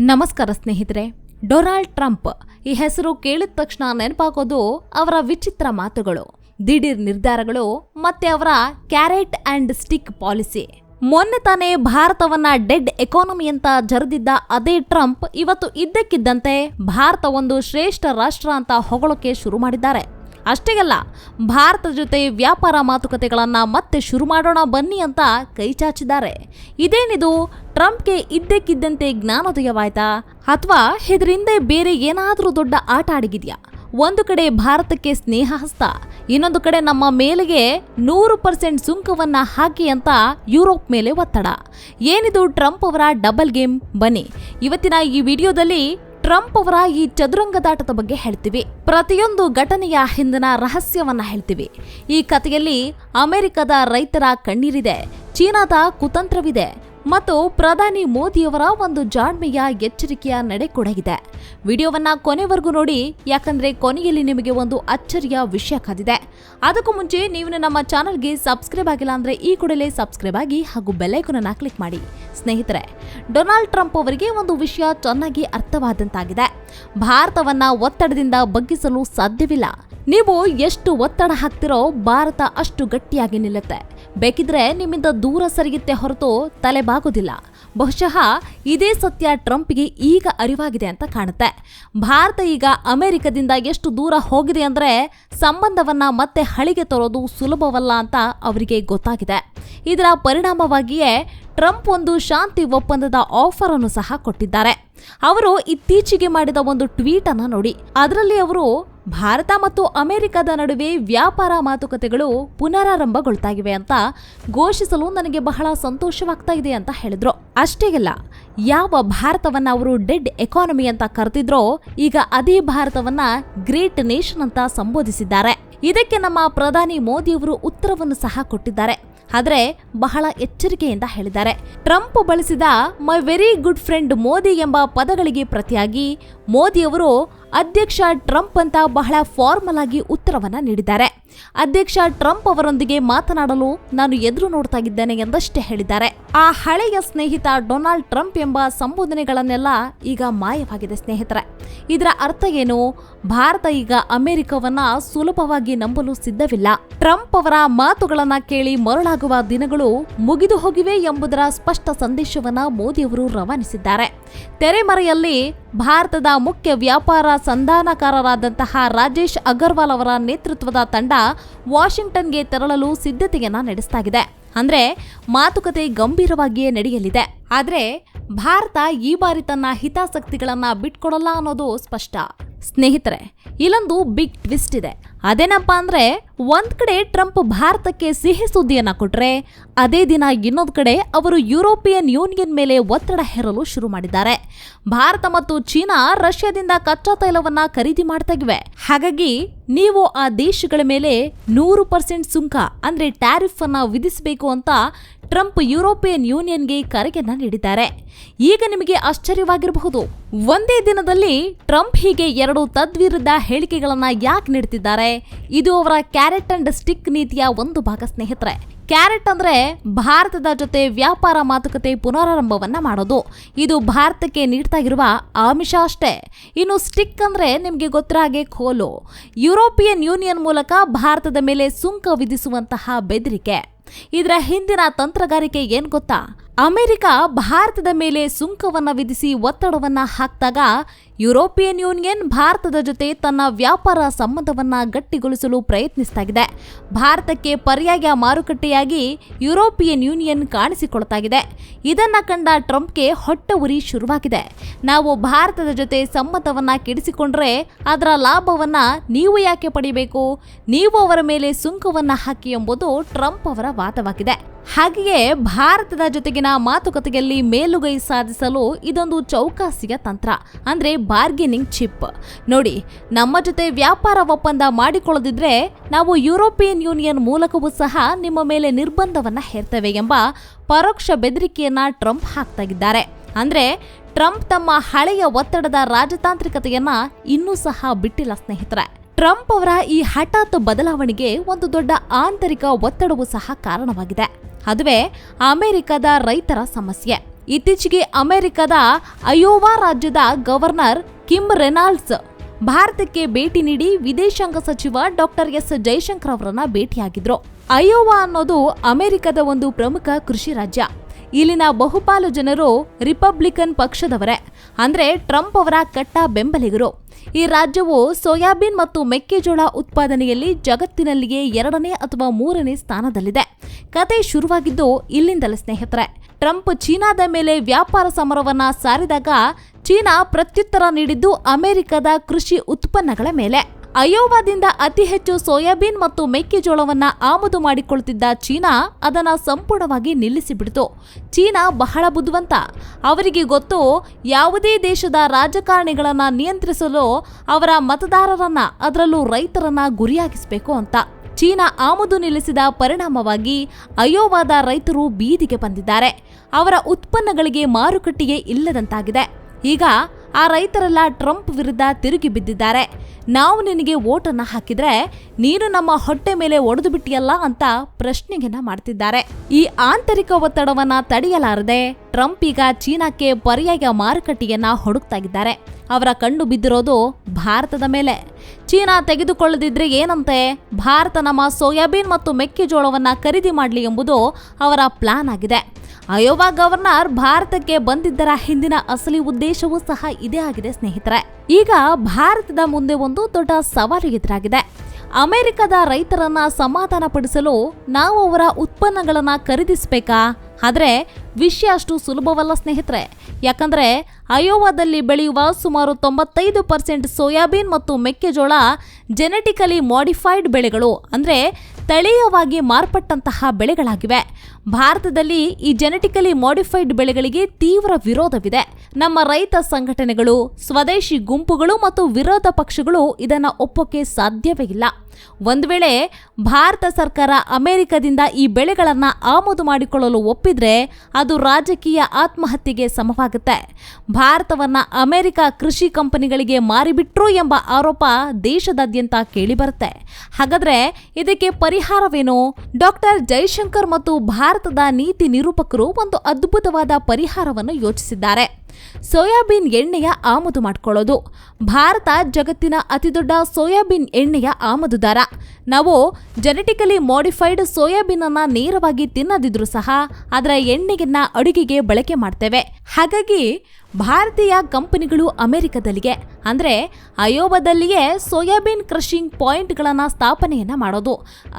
ನಮಸ್ಕಾರ ಸ್ನೇಹಿತರೆ, Donald Trump ಈ ಹೆಸರು ಕೇಳಿದ ತಕ್ಷಣ ನೆನಪಾಗೋದು ಅವರ ವಿಚಿತ್ರ ಮಾತುಗಳು. ದಿಢೀರ್ ನಿರ್ಧಾರಗಳು ಮತ್ತೆ ಅವರ ಕ್ಯಾರೆಟ್ ಅಂಡ್ ಸ್ಟಿಕ್ ಪಾಲಿಸಿ. ಮೊನ್ನೆ ತಾನೇ ಭಾರತವನ್ನ ಡೆಡ್ ಎಕಾನಮಿ ಅಂತ ಜರಿದಿದ್ದ ಅದೇ ಟ್ರಂಪ್ ಇವತ್ತು ಇದ್ದಕ್ಕಿದ್ದಂತೆ ಭಾರತ ಒಂದು ಶ್ರೇಷ್ಠ ರಾಷ್ಟ್ರ ಅಂತ ಹೊಗಳಕ್ಕೆ ಶುರು ಮಾಡಿದ್ದಾರೆ. ಅಷ್ಟೇ ಅಲ್ಲ ಭಾರತ ಜೊತೆ ವ್ಯಾಪಾರ ಮಾತುಕತೆಗಳನ್ನು ಮತ್ತೆ ಶುರು ಮಾಡೋಣ ಬನ್ನಿ ಅಂತ ಕೈ ಚಾಚಿದ್ದಾರೆ. ಇದೇನಿದು? ಟ್ರಂಪ್ಗೆ ಇದ್ದಕ್ಕಿದ್ದಂತೆ ಜ್ಞಾನೋದಯವಾಯ್ತಾ ಅಥವಾ ಇದರಿಂದ ಬೇರೆ ಏನಾದರೂ ದೊಡ್ಡ ಆಟ ಆಡಿಗಿದೆಯಾ? ಒಂದು ಕಡೆ ಭಾರತಕ್ಕೆ ಸ್ನೇಹ ಹಸ್ತ, ಇನ್ನೊಂದು ಕಡೆ ನಮ್ಮ ಮೇಲೆಗೆ ನೂರು ಪರ್ಸೆಂಟ್ ಸುಂಕವನ್ನು ಹಾಕಿ ಅಂತ ಯುರೋಪ್ ಮೇಲೆ ಒತ್ತಡ. ಏನಿದು ಟ್ರಂಪ್ ಅವರ ಡಬಲ್ ಗೇಮ್? ಬನ್ನಿ, ಇವತ್ತಿನ ಈ ವಿಡಿಯೋದಲ್ಲಿ ಟ್ರಂಪ್ ಅವರ ಈ ಚದುರಂಗದಾಟದ ಬಗ್ಗೆ ಹೇಳ್ತೀವಿ. ಪ್ರತಿಯೊಂದು ಘಟನೆಯ ಹಿಂದಿನ ರಹಸ್ಯವನ್ನ ಹೇಳ್ತೀವಿ. ಈ ಕಥೆಯಲ್ಲಿ ಅಮೆರಿಕದ ರೈತರ ಕಣ್ಣೀರಿದೆ, ಚೀನಾದ ಕುತಂತ್ರವಿದೆ ಮತ್ತು ಪ್ರಧಾನಿ ಮೋದಿಯವರ ಒಂದು ಜಾಣ್ಮೆಯ ಎಚ್ಚರಿಕೆಯ ನಡೆ ಕೂಡ ಇದೆ. ವಿಡಿಯೋವನ್ನ ಕೊನೆವರೆಗೂ ನೋಡಿ, ಯಾಕಂದ್ರೆ ಕೊನೆಯಲ್ಲಿ ನಿಮಗೆ ಒಂದು ಅಚ್ಚರಿಯ ವಿಷಯ ಕಾದಿದೆ. ಅದಕ್ಕೂ ಮುಂಚೆ ನೀವು ನಮ್ಮ ಚಾನಲ್ಗೆ ಸಬ್ಸ್ಕ್ರೈಬ್ ಆಗಿಲ್ಲ ಅಂದ್ರೆ ಈ ಕೂಡಲೇ ಸಬ್ಸ್ಕ್ರೈಬ್ ಆಗಿ ಹಾಗೂ ಬೆಲ್ಲೈಕನನ್ನ ಕ್ಲಿಕ್ ಮಾಡಿ. ಸ್ನೇಹಿತರೆ, ಡೊನಾಲ್ಡ್ ಟ್ರಂಪ್ ಅವರಿಗೆ ಒಂದು ವಿಷಯ ಚೆನ್ನಾಗಿ ಅರ್ಥವಾದಂತಾಗಿದೆ. ಭಾರತವನ್ನ ಒತ್ತಡದಿಂದ ಬಗ್ಗಿಸಲು ಸಾಧ್ಯವಿಲ್ಲ. ನೀವು ಎಷ್ಟು ಒತ್ತಡ ಹಾಕ್ತಿರೋ ಭಾರತ ಅಷ್ಟು ಗಟ್ಟಿಯಾಗಿ ನಿಲ್ಲುತ್ತೆ. ಬೇಕಿದ್ರೆ ನಿಮ್ಮಿಂದ ದೂರ ಸರಿಯುತ್ತೆ ಹೊರತು ತಲೆಬಾಗೋದಿಲ್ಲ ಬಹುಶಃ ಇದೇ ಸತ್ಯ ಟ್ರಂಪ್ಗೆ ಈಗ ಅರಿವಾಗಿದೆ ಅಂತ ಕಾಣುತ್ತೆ. ಭಾರತ ಈಗ ಅಮೆರಿಕದಿಂದ ಎಷ್ಟು ದೂರ ಹೋಗಿದೆ ಅಂದರೆ ಸಂಬಂಧವನ್ನ ಮತ್ತೆ ಹಳಿಗೆ ತರೋದು ಸುಲಭವಲ್ಲ ಅಂತ ಅವರಿಗೆ ಗೊತ್ತಾಗಿದೆ. ಇದರ ಪರಿಣಾಮವಾಗಿಯೇ ಟ್ರಂಪ್ ಒಂದು ಶಾಂತಿ ಒಪ್ಪಂದದ ಆಫರ್ ಅನ್ನು ಸಹ ಕೊಟ್ಟಿದ್ದಾರೆ. ಅವರು ಇತ್ತೀಚೆಗೆ ಮಾಡಿದ ಒಂದು ಟ್ವೀಟ್ ಅನ್ನ ನೋಡಿ. ಅದರಲ್ಲಿ ಅವರು, ಭಾರತ ಮತ್ತು ಅಮೆರಿಕದ ನಡುವೆ ವ್ಯಾಪಾರ ಮಾತುಕತೆಗಳು ಪುನರಾರಂಭಗೊಳ್ತಾಗಿವೆ ಅಂತ ಘೋಷಿಸಲು ನನಗೆ ಬಹಳ ಸಂತೋಷವಾಗ್ತಾ ಇದೆ ಅಂತ ಹೇಳಿದ್ರು. ಅಷ್ಟೇ ಅಲ್ಲ, ಯಾವ ಭಾರತವನ್ನ ಅವರು ಡೆಡ್ ಎಕಾನಮಿ ಅಂತ ಕರೆದಿದ್ರೋ, ಈಗ ಅದೇ ಭಾರತವನ್ನ ಗ್ರೇಟ್ ನೇಷನ್ ಅಂತ ಸಂಬೋಧಿಸಿದ್ದಾರೆ. ಇದಕ್ಕೆ ನಮ್ಮ ಪ್ರಧಾನಿ ಮೋದಿಯವರು ಉತ್ತರವನ್ನು ಸಹ ಕೊಟ್ಟಿದ್ದಾರೆ. ಆದರೆ ಬಹಳ ಎಚ್ಚರಿಕೆಯಿಂದ ಹೇಳಿದ್ದಾರೆ. ಟ್ರಂಪ್ ಬಳಸಿದ my very good friend Modi ಎಂಬ ಪದಗಳಿಗೆ ಪ್ರತಿಯಾಗಿ ಮೋದಿಯವರು ಅಧ್ಯಕ್ಷ ಟ್ರಂಪ್ ಅಂತ ಬಹಳ ಫಾರ್ಮಲ್ ಆಗಿ ಉತ್ತರವನ್ನ ನೀಡಿದ್ದಾರೆ. ಅಧ್ಯಕ್ಷ ಟ್ರಂಪ್ ಅವರೊಂದಿಗೆ ಮಾತನಾಡಲು ನಾನು ಎದುರು ನೋಡ್ತಾ ಇದ್ದೇನೆ ಎಂದಷ್ಟೇ ಹೇಳಿದ್ದಾರೆ. ಆ ಹಳೆಯ ಸ್ನೇಹಿತ ಡೊನಾಲ್ಡ್ ಟ್ರಂಪ್ ಎಂಬ ಸಂಬೋಧನೆಗಳನ್ನೆಲ್ಲ ಈಗ ಮಾಯವಾಗಿದೆ ಸ್ನೇಹಿತರೆ. ಇದರ ಅರ್ಥ ಏನು? ಭಾರತ ಈಗ ಅಮೆರಿಕವನ್ನ ಸುಲಭವಾಗಿ ನಂಬಲು ಸಿದ್ಧವಿಲ್ಲ. ಟ್ರಂಪ್ ಅವರ ಮಾತುಗಳನ್ನ ಕೇಳಿ ಮರುಳಾಗುವ ದಿನಗಳು ಮುಗಿದು ಹೋಗಿವೆ ಎಂಬುದರ ಸ್ಪಷ್ಟ ಸಂದೇಶವನ್ನ ಮೋದಿಯವರು ರವಾನಿಸಿದ್ದಾರೆ. ತೆರೆಮರೆಯಲ್ಲಿ ಭಾರತದ ಮುಖ್ಯ ವ್ಯಾಪಾರ ಸಂಧಾನಕಾರರಾದಂತಹ ರಾಜೇಶ್ ಅಗರ್ವಾಲ್ ಅವರ ನೇತೃತ್ವದ ತಂಡ ವಾಷಿಂಗ್ಟನ್ಗೆ ತೆರಳಲು ಸಿದ್ಧತೆಯನ್ನ ನಡೆಸಲಾಗಿದೆ ಅಂದ್ರೆ ಮಾತುಕತೆ ಗಂಭೀರವಾಗಿಯೇ ನಡೆಯಲಿದೆ. ಆದ್ರೆ ಭಾರತ ಈ ಬಾರಿ ತನ್ನ ಹಿತಾಸಕ್ತಿಗಳನ್ನ ಬಿಟ್ಕೊಡಲ್ಲ ಅನ್ನೋದು ಸ್ಪಷ್ಟ. ಸ್ನೇಹಿತರೆ, ಇಲ್ಲೊಂದು ಬಿಗ್ ಟ್ವಿಸ್ಟ್ ಇದೆ. ಅದೇನಪ್ಪ ಅಂದ್ರೆ ಒಂದ್ ಕಡೆ ಟ್ರಂಪ್ ಭಾರತಕ್ಕೆ ಸಿಹಿ ಸುದ್ದಿಯನ್ನ ಕೊಟ್ರೆ, ಅದೇ ದಿನ ಇನ್ನೊಂದು ಕಡೆ ಅವರು ಯುರೋಪಿಯನ್ ಯೂನಿಯನ್ ಮೇಲೆ ಒತ್ತಡ ಹೇರಲು ಶುರು ಮಾಡಿದ್ದಾರೆ. ಭಾರತ ಮತ್ತು ಚೀನಾ ರಷ್ಯಾದಿಂದ ಕಚ್ಚಾ ತೈಲವನ್ನ ಖರೀದಿ ಮಾಡ್ತಾಗಿವೆ ಹಾಗಾಗಿ ನೀವು ಆ ದೇಶಗಳ ಮೇಲೆ ನೂರು ಪರ್ಸೆಂಟ್ ಸುಂಕ, ಅಂದ್ರೆ ಟ್ಯಾರಿಫ್ ಅನ್ನ ವಿಧಿಸಬೇಕು ಅಂತ ಟ್ರಂಪ್ ಯುರೋಪಿಯನ್ ಯೂನಿಯನ್ಗೆ ಕರೆಯನ್ನ ನೀಡಿದ್ದಾರೆ. ಈಗ ನಿಮಗೆ ಆಶ್ಚರ್ಯವಾಗಿರಬಹುದು. ಒಂದೇ ದಿನದಲ್ಲಿ ಟ್ರಂಪ್ ಹೀಗೆ ಎರಡು ತದ್ವಿರುದ್ಧ ಹೇಳಿಕೆಗಳನ್ನ ಯಾಕೆ ನೀಡ್ತಿದ್ದಾರೆ? ಇದು ಅವರ ಕ್ಯಾರೆಟ್ ಅಂಡ್ ಸ್ಟಿಕ್ ನೀತಿಯ ಒಂದು ಭಾಗ ಸ್ನೇಹಿತರೆ. ಕ್ಯಾರೆಟ್ ಅಂದ್ರೆ ಭಾರತದ ಜೊತೆ ವ್ಯಾಪಾರ ಮಾತುಕತೆ ಪುನರಾರಂಭವನ್ನ ಮಾಡೋದು. ಇದು ಭಾರತಕ್ಕೆ ನೀಡ್ತಾ ಇರುವ ಆಮಿಷ ಅಷ್ಟೇ. ಇನ್ನು ಸ್ಟಿಕ್ ಅಂದ್ರೆ ನಿಮಗೆ ಗೊತ್ತಿರೋ ಹಾಗೆ ಖೋಲು ಯುರೋಪಿಯನ್ ಯೂನಿಯನ್ ಮೂಲಕ ಭಾರತದ ಮೇಲೆ ಸುಂಕ ವಿಧಿಸುವಂತಹ ಬೆದರಿಕೆ. ಇದರ ಹಿಂದಿನ ತಂತ್ರಗಾರಿಕೆ ಏನ್ ಗೊತ್ತಾ? ಅಮೆರಿಕ ಭಾರತದ ಮೇಲೆ ಸುಂಕವನ್ನು ವಿಧಿಸಿ ಒತ್ತಡವನ್ನು ಹಾಕಿದಾಗ ಯುರೋಪಿಯನ್ ಯೂನಿಯನ್ ಭಾರತದ ಜೊತೆ ತನ್ನ ವ್ಯಾಪಾರ ಸಂಬಂಧವನ್ನು ಗಟ್ಟಿಗೊಳಿಸಲು ಪ್ರಯತ್ನಿಸ್ತಾಗಿದೆ. ಭಾರತಕ್ಕೆ ಪರ್ಯಾಯ ಮಾರುಕಟ್ಟೆಯಾಗಿ ಯುರೋಪಿಯನ್ ಯೂನಿಯನ್ ಕಾಣಿಸಿಕೊಳ್ತಾಗಿದೆ. ಇದನ್ನು ಕಂಡ ಟ್ರಂಪ್ಗೆ ಹೊಟ್ಟ ಉರಿ ಶುರುವಾಗಿದೆ. ನಾವು ಭಾರತದ ಜೊತೆ ಸಂಬಂಧವನ್ನು ಕೆಡಿಸಿಕೊಂಡ್ರೆ ಅದರ ಲಾಭವನ್ನು ನೀವು ಯಾಕೆ ಪಡಿಬೇಕು? ನೀವು ಅವರ ಮೇಲೆ ಸುಂಕವನ್ನು ಹಾಕಿ ಎಂಬುದು ಟ್ರಂಪ್ ಅವರ ವಾದವಾಗಿದೆ. ಹಾಗೆಯೇ ಭಾರತದ ಜೊತೆಗಿನ ಮಾತುಕತೆಯಲ್ಲಿ ಮೇಲುಗೈ ಸಾಧಿಸಲು ಇದೊಂದು ಚೌಕಾಸಿಯ ತಂತ್ರ, ಅಂದ್ರೆ ಬಾರ್ಗೆನಿಂಗ್ ಚಿಪ್ ನೋಡಿ, ನಮ್ಮ ಜೊತೆ ವ್ಯಾಪಾರ ಒಪ್ಪಂದ ಮಾಡಿಕೊಳ್ಳದಿದ್ರೆ ನಾವು ಯುರೋಪಿಯನ್ ಯೂನಿಯನ್ ಮೂಲಕವೂ ಸಹ ನಿಮ್ಮ ಮೇಲೆ ನಿರ್ಬಂಧವನ್ನು ಹೇರ್ತೇವೆ ಎಂಬ ಪರೋಕ್ಷ ಬೆದರಿಕೆಯನ್ನ ಟ್ರಂಪ್ ಹಾಕ್ತಾಗಿದ್ದಾರೆ ಅಂದ್ರೆ ಟ್ರಂಪ್ ತಮ್ಮ ಹಳೆಯ ಒತ್ತಡದ ರಾಜತಾಂತ್ರಿಕತೆಯನ್ನ ಇನ್ನೂ ಸಹ ಬಿಟ್ಟಿಲ್ಲ ಸ್ನೇಹಿತರೆ. ಟ್ರಂಪ್ ಅವರ ಈ ಹಠಾತ್ ಬದಲಾವಣೆಗೆ ಒಂದು ದೊಡ್ಡ ಆಂತರಿಕ ಒತ್ತಡವೂ ಸಹ ಕಾರಣವಾಗಿದೆ. ಅದುವೇ ಅಮೆರಿಕದ ರೈತರ ಸಮಸ್ಯೆ. ಇತ್ತೀಚೆಗೆ ಅಮೆರಿಕದ ಅಯೋವಾ ರಾಜ್ಯದ ಗವರ್ನರ್ ಕಿಮ್ ರೆನಾಲ್ಡ್ಸ್ ಭಾರತಕ್ಕೆ ಭೇಟಿ ನೀಡಿ ವಿದೇಶಾಂಗ ಸಚಿವ ಡಾಕ್ಟರ್ ಎಸ್ ಜೈಶಂಕರ್ ಅವರನ್ನ ಭೇಟಿಯಾಗಿದ್ರು. ಅಯೋವಾ ಅನ್ನೋದು ಅಮೆರಿಕದ ಒಂದು ಪ್ರಮುಖ ಕೃಷಿ ರಾಜ್ಯ. ಇಲ್ಲಿನ ಬಹುಪಾಲು ಜನರು ರಿಪಬ್ಲಿಕನ್ ಪಕ್ಷದವರೇ. ಅಂದ್ರೆ ಟ್ರಂಪ್ ಅವರ ಕಟ್ಟ ಬೆಂಬಲಿಗರು. ಈ ರಾಜ್ಯವು ಸೋಯಾಬೀನ್ ಮತ್ತು ಮೆಕ್ಕೆಜೋಳ ಉತ್ಪಾದನೆಯಲ್ಲಿ ಜಗತ್ತಿನಲ್ಲಿಯೇ ಎರಡನೇ ಅಥವಾ ಮೂರನೇ ಸ್ಥಾನದಲ್ಲಿದೆ. ಕತೆ ಶುರುವಾಗಿದ್ದು ಇಲ್ಲಿಂದಲೇ ಸ್ನೇಹಿತರೆ. ಟ್ರಂಪ್ ಚೀನಾದ ಮೇಲೆ ವ್ಯಾಪಾರ ಸಮರವನ್ನ ಸಾರಿದಾಗ ಚೀನಾ ಪ್ರತ್ಯುತ್ತರ ನೀಡಿದ್ದು ಅಮೆರಿಕದ ಕೃಷಿ ಉತ್ಪನ್ನಗಳ ಮೇಲೆ. ಅಯೋವಾದಿಂದ ಅತಿ ಹೆಚ್ಚು ಸೋಯಾಬೀನ್ ಮತ್ತು ಮೆಕ್ಕೆಜೋಳವನ್ನ ಆಮದು ಮಾಡಿಕೊಳ್ಳುತ್ತಿದ್ದ ಚೀನಾ ಅದನ್ನ ಸಂಪೂರ್ಣವಾಗಿ ನಿಲ್ಲಿಸಿಬಿಡ್ತು. ಚೀನಾ ಬಹಳ ಬುದ್ಧಿವಂತ. ಅವರಿಗೆ ಗೊತ್ತು, ಯಾವುದೇ ದೇಶದ ರಾಜಕಾರಣಿಗಳನ್ನ ನಿಯಂತ್ರಿಸಲು ಅವರ ಮತದಾರರನ್ನ ಅದರಲ್ಲೂ ರೈತರನ್ನ ಗುರಿಯಾಗಿಸಬೇಕು ಅಂತ. ಚೀನಾ ಆಮದು ನಿಲ್ಲಿಸಿದ ಪರಿಣಾಮವಾಗಿ ಅಯೋವಾದ ರೈತರು ಬೀದಿಗೆ ಬಂದಿದ್ದಾರೆ. ಅವರ ಉತ್ಪನ್ನಗಳಿಗೆ ಮಾರುಕಟ್ಟೆಯೇ ಇಲ್ಲದಂತಾಗಿದೆ. ಈಗ ಆ ರೈತರೆಲ್ಲ ಟ್ರಂಪ್ ವಿರುದ್ಧ ತಿರುಗಿ ಬಿದ್ದಿದ್ದಾರೆ. ನಾವು ನಿನಗೆ ಓಟನ್ನು ಹಾಕಿದ್ರೆ ನೀನು ನಮ್ಮ ಹೊಟ್ಟೆ ಮೇಲೆ ಒಡೆದು ಬಿಟ್ಟಿಯಲ್ಲ ಅಂತ ಪ್ರಶ್ನೆಗೆನ ಮಾಡ್ತಿದ್ದಾರೆ. ಈ ಆಂತರಿಕ ಒತ್ತಡವನ್ನ ತಡೆಯಲಾರದೆ ಟ್ರಂಪ್ ಈಗ ಚೀನಾಕ್ಕೆ ಪರ್ಯಾಯ ಮಾರುಕಟ್ಟೆಯನ್ನ ಹುಡುಕ್ತಾಗಿದ್ದಾರೆ. ಅವರ ಕಣ್ಣು ಬಿದ್ದಿರೋದು ಭಾರತದ ಮೇಲೆ. ಚೀನಾ ತೆಗೆದುಕೊಳ್ಳದಿದ್ರೆ ಏನಂತೆ? ಭಾರತ ನಮ್ಮ ಸೋಯಾಬೀನ್ ಮತ್ತು ಮೆಕ್ಕೆಜೋಳವನ್ನ ಖರೀದಿ ಮಾಡಲಿ ಎಂಬುದು ಅವರ ಪ್ಲಾನ್ ಆಗಿದೆ. ಅಯೋವಾ ಗವರ್ನರ್ ಭಾರತಕ್ಕೆ ಬಂದಿದ್ದರ ಹಿಂದಿನ ಅಸಲಿ ಉದ್ದೇಶವೂ ಸಹ ಇದೇ ಆಗಿದೆ, ಸ್ನೇಹಿತರೆ. ಈಗ ಭಾರತದ ಮುಂದೆ ಒಂದು ದೊಡ್ಡ ಸವಾಲು ಎದುರಾಗಿದೆ. ಅಮೆರಿಕದ ರೈತರನ್ನ ಸಮಾಧಾನಪಡಿಸಲು ನಾವು ಅವರ ಉತ್ಪನ್ನಗಳನ್ನ ಖರೀದಿಸಬೇಕಾ? ಆದರೆ ವಿಷಯ ಅಷ್ಟು ಸುಲಭವಲ್ಲ, ಸ್ನೇಹಿತರೆ. ಯಾಕಂದ್ರೆ ಅಯೋವಾದಲ್ಲಿ ಬೆಳೆಯುವ ಸುಮಾರು ತೊಂಬತ್ತೈದು ಪರ್ಸೆಂಟ್ ಸೋಯಾಬೀನ್ ಮತ್ತು ಮೆಕ್ಕೆಜೋಳ ಜೆನೆಟಿಕಲಿ ಮಾಡಿಫೈಡ್ ಬೆಳೆಗಳು, ಅಂದ್ರೆ ತಳೀಯವಾಗಿ ಮಾರ್ಪಟ್ಟಂತಹ ಬೆಳೆಗಳಾಗಿವೆ. ಭಾರತದಲ್ಲಿ ಈ ಜೆನೆಟಿಕಲಿ ಮಾಡಿಫೈಡ್ ಬೆಳೆಗಳಿಗೆ ತೀವ್ರ ವಿರೋಧವಿದೆ. ನಮ್ಮ ರೈತ ಸಂಘಟನೆಗಳು, ಸ್ವದೇಶಿ ಗುಂಪುಗಳು ಮತ್ತು ವಿರೋಧ ಪಕ್ಷಗಳು ಇದನ್ನು ಒಪ್ಪೋಕೆ ಸಾಧ್ಯವೇ ಇಲ್ಲ. ಒಂದು ವೇಳೆ ಭಾರತ ಸರ್ಕಾರ ಅಮೆರಿಕದಿಂದ ಈ ಬೆಳೆಗಳನ್ನು ಆಮದು ಮಾಡಿಕೊಳ್ಳಲು ಒಪ್ಪಿದ್ರೆ ಅದು ರಾಜಕೀಯ ಆತ್ಮಹತ್ಯೆಗೆ ಸಮವಾಗುತ್ತೆ. ಭಾರತವನ್ನು ಅಮೆರಿಕ ಕೃಷಿ ಕಂಪನಿಗಳಿಗೆ ಮಾರಿಬಿಟ್ರು ಎಂಬ ಆರೋಪ ದೇಶದಾದ್ಯಂತ ಕೇಳಿಬರುತ್ತೆ. ಹಾಗಾದರೆ ಇದಕ್ಕೆ ಪರಿಹಾರವೇನು? ಡಾಕ್ಟರ್ ಜೈಶಂಕರ್ ಮತ್ತು ಭಾರತದ ನೀತಿ ನಿರೂಪಕರು ಒಂದು ಅದ್ಭುತವಾದ ಪರಿಹಾರವನ್ನು ಯೋಚಿಸಿದ್ದಾರೆ. ಸೋಯಾಬೀನ್ ಎಣ್ಣೆಯ ಆಮದು ಮಾಡಿಕೊಳ್ಳೋದು. ಭಾರತ ಜಗತ್ತಿನ ಅತಿದೊಡ್ಡ ಸೋಯಾಬೀನ್ ಎಣ್ಣೆಯ ಆಮದುದಾರ. ನಾವು ಜೆನೆಟಿಕಲಿ ಮಾಡಿಫೈಡ್ ಸೋಯಾಬೀನ್ ಅನ್ನ ನೇರವಾಗಿ ತಿನ್ನದಿದ್ರು ಸಹ, ಅದರ ಎಣ್ಣೆಯನ್ನ ಅಡುಗೆಗೆ ಬಳಕೆ ಮಾಡ್ತೇವೆ. ಹಾಗಾಗಿ ಭಾರತೀಯ ಕಂಪನಿಗಳು ಅಮೆರಿಕದಲ್ಲಿಗೆ, ಅಂದರೆ ಅಯೋಬದಲ್ಲಿಯೇ ಸೋಯಾಬೀನ್ ಕ್ರಷಿಂಗ್ ಪಾಯಿಂಟ್ಗಳನ್ನು ಸ್ಥಾಪನೆಯನ್ನು ಮಾಡೋದು.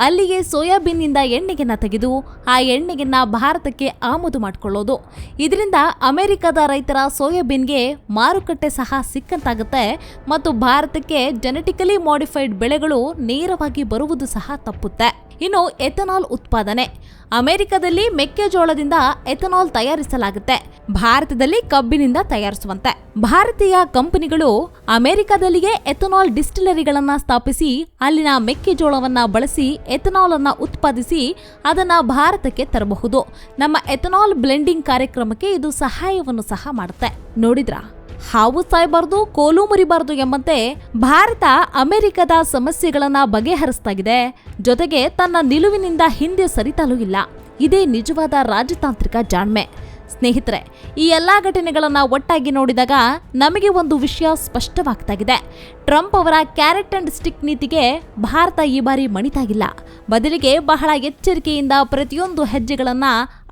ಅಲ್ಲಿಗೆ ಸೋಯಾಬೀನ್ನಿಂದ ಎಣ್ಣೆಗೆನ್ನು ತೆಗೆದು, ಆ ಎಣ್ಣೆಗೆನ್ನು ಭಾರತಕ್ಕೆ ಆಮದು ಮಾಡಿಕೊಳ್ಳೋದು. ಇದರಿಂದ ಅಮೆರಿಕದ ರೈತರ ಸೋಯಾಬೀನ್ಗೆ ಮಾರುಕಟ್ಟೆ ಸಹ ಸಿಕ್ಕಂತಾಗುತ್ತೆ ಮತ್ತು ಭಾರತಕ್ಕೆ ಜೆನೆಟಿಕಲಿ ಮಾಡಿಫೈಡ್ ಬೆಳೆಗಳು ನೇರವಾಗಿ ಬರುವುದು ಸಹ ತಪ್ಪುತ್ತೆ. ಇನ್ನು ಎಥನಾಲ್ ಉತ್ಪಾದನೆ. ಅಮೆರಿಕದಲ್ಲಿ ಮೆಕ್ಕೆಜೋಳದಿಂದ ಎಥನಾಲ್ ತಯಾರಿಸಲಾಗುತ್ತೆ. ಭಾರತದಲ್ಲಿ ಕಬ್ಬಿನಿಂದ ತಯಾರಿಸುವಂತೆ. ಭಾರತೀಯ ಕಂಪನಿಗಳು ಅಮೆರಿಕದಲ್ಲಿಯೇ ಎಥನಾಲ್ ಡಿಸ್ಟಿಲರಿಗಳನ್ನ ಸ್ಥಾಪಿಸಿ, ಅಲ್ಲಿನ ಮೆಕ್ಕೆಜೋಳವನ್ನ ಬಳಸಿ ಎಥನಾಲ್ ಅನ್ನ ಉತ್ಪಾದಿಸಿ ಅದನ್ನ ಭಾರತಕ್ಕೆ ತರಬಹುದು. ನಮ್ಮ ಎಥನಾಲ್ ಬ್ಲೆಂಡಿಂಗ್ ಕಾರ್ಯಕ್ರಮಕ್ಕೆ ಇದು ಸಹಾಯವನ್ನು ಸಹ ಮಾಡುತ್ತೆ. ನೋಡಿದ್ರಾ? ಹಾವು ಸಾಯಬಾರ್ದು, ಕೋಲು ಮುರಿಬಾರ್ದು ಎಂಬಂತೆ ಭಾರತ ಅಮೆರಿಕದ ಸಮಸ್ಯೆಗಳನ್ನ ಬಗೆಹರಿಸ್ತಾಗಿದೆ. ಜೊತೆಗೆ ತನ್ನ ನಿಲುವಿನಿಂದ ಹಿಂದೆ ಸರಿತಲೂ ಇಲ್ಲ. ಇದೇ ನಿಜವಾದ ರಾಜತಾಂತ್ರಿಕ ಜಾಣ್ಮೆ. ಸ್ನೇಹಿತರೆ, ಈ ಎಲ್ಲ ಘಟನೆಗಳನ್ನ ಒಟ್ಟಾಗಿ ನೋಡಿದಾಗ ನಮಗೆ ಒಂದು ವಿಷಯ ಸ್ಪಷ್ಟವಾಗ್ತಾಗಿದೆ. ಟ್ರಂಪ್ ಅವರ ಕ್ಯಾರೆಟ್ ಅಂಡ್ ಸ್ಟಿಕ್ ನೀತಿಗೆ ಭಾರತ ಈ ಬಾರಿ ಮಣಿತಾಗಿಲ್ಲ. ಬದಲಿಗೆ ಬಹಳ ಎಚ್ಚರಿಕೆಯಿಂದ ಪ್ರತಿಯೊಂದು ಹೆಜ್ಜೆಗಳನ್ನ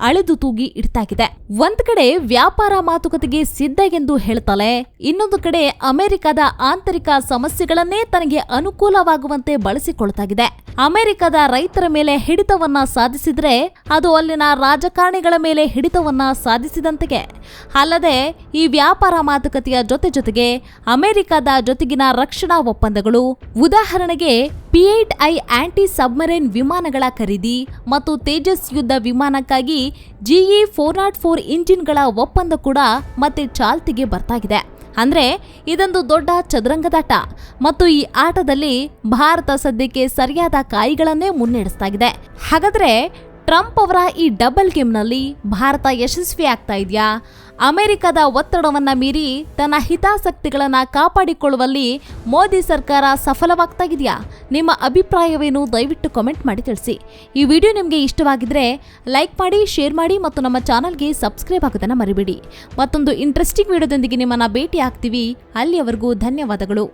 ಅಳೆದು ತೂಗಿ ಇಡ್ತಾಗಿದೆ. ಒಂದ್ ಕಡೆ ವ್ಯಾಪಾರ ಮಾತುಕತೆಗೆ ಸಿದ್ಧ ಎಂದು ಹೇಳ್ತಾಳೆ, ಇನ್ನೊಂದು ಕಡೆ ಅಮೆರಿಕದ ಆಂತರಿಕ ಸಮಸ್ಯೆಗಳನ್ನೇ ತನಗೆ ಅನುಕೂಲವಾಗುವಂತೆ ಬಳಸಿಕೊಳ್ತಾಗಿದೆ. ಅಮೆರಿಕದ ರೈತರ ಮೇಲೆ ಹಿಡಿತವನ್ನ ಸಾಧಿಸಿದ್ರೆ ಅದು ಅಲ್ಲಿನ ರಾಜಕಾರಣಿಗಳ ಮೇಲೆ ಹಿಡಿತವನ್ನ ಸಾಧಿಸಿದಂತೆಗೆ. ಅಲ್ಲದೆ ಈ ವ್ಯಾಪಾರ ಮಾತುಕತೆಯ ಜೊತೆ ಜೊತೆಗೆ ಅಮೆರಿಕದ ಜೊತೆಗಿನ ರಕ್ಷಣಾ ಒಪ್ಪಂದಗಳು. ಉದಾಹರಣೆಗೆ ಪಿಎಟ್ ಐ ಆಂಟಿ ಸಬ್ಮರೈನ್ ವಿಮಾನಗಳ ಖರೀದಿ ಮತ್ತು ತೇಜಸ್ ಯುದ್ಧ ವಿಮಾನಕ್ಕಾಗಿ ಜಿಇ ಫೋರ್ ನಾಟ್ ಫೋರ್ ಇಂಜಿನ್ಗಳ ಒಪ್ಪಂದ ಕೂಡ ಮತ್ತೆ ಚಾಲ್ತಿಗೆ ಬರ್ತಾಗಿದೆ. ಅಂದ್ರೆ ಇದೊಂದು ದೊಡ್ಡ ಚದುರಂಗದಾಟ ಮತ್ತು ಈ ಆಟದಲ್ಲಿ ಭಾರತ ಸದ್ಯಕ್ಕೆ ಸರಿಯಾದ ಕಾಯಿಗಳನ್ನೇ ಮುನ್ನಡೆಸ್ತಾಗಿದೆ. ಹಾಗಾದ್ರೆ ಟ್ರಂಪ್ ಅವರ ಈ ಡಬಲ್ ಗೇಮ್ನಲ್ಲಿ ಭಾರತ ಯಶಸ್ವಿ ಆಗ್ತಾ ಇದೆಯಾ? ಅಮೆರಿಕದ ಒತ್ತಡವನ್ನ ಮೀರಿ ತನ್ನ ಹಿತಾಸಕ್ತಿಗಳನ್ನ ಕಾಪಾಡಿಕೊಳ್ಳುವಲ್ಲಿ ಮೋದಿ ಸರ್ಕಾರ ಸಫಲವಾಗ್ತಾ ಇದೆಯಾ ನಿಮ್ಮ ಅಭಿಪ್ರಾಯವೇನು? ದಯವಿಟ್ಟು ಕಾಮೆಂಟ್ ಮಾಡಿ ತಿಳಿಸಿ. ಈ ವಿಡಿಯೋ ನಿಮಗೆ ಇಷ್ಟವಾಗಿದ್ರೆ ಲೈಕ್ ಮಾಡಿ ಶೇರ್ ಮಾಡಿ ಮತ್ತು ನಮ್ಮ ಚಾನಲ್ಗೆ ಸಬ್ಸ್ಕ್ರೈಬ್ ಆಗೋದನ್ನ ಮರಿಬೇಡಿ. ಮತ್ತೊಂದು ಇಂಟ್ರೆಸ್ಟಿಂಗ್ ವಿಡಿಯೋದೊಂದಿಗೆ ನಿಮ್ಮನ್ನ ಭೇಟಿ ಆಗ್ತೀವಿ ಅಲ್ಲಿಯವರೆಗೂ ಧನ್ಯವಾದಗಳು.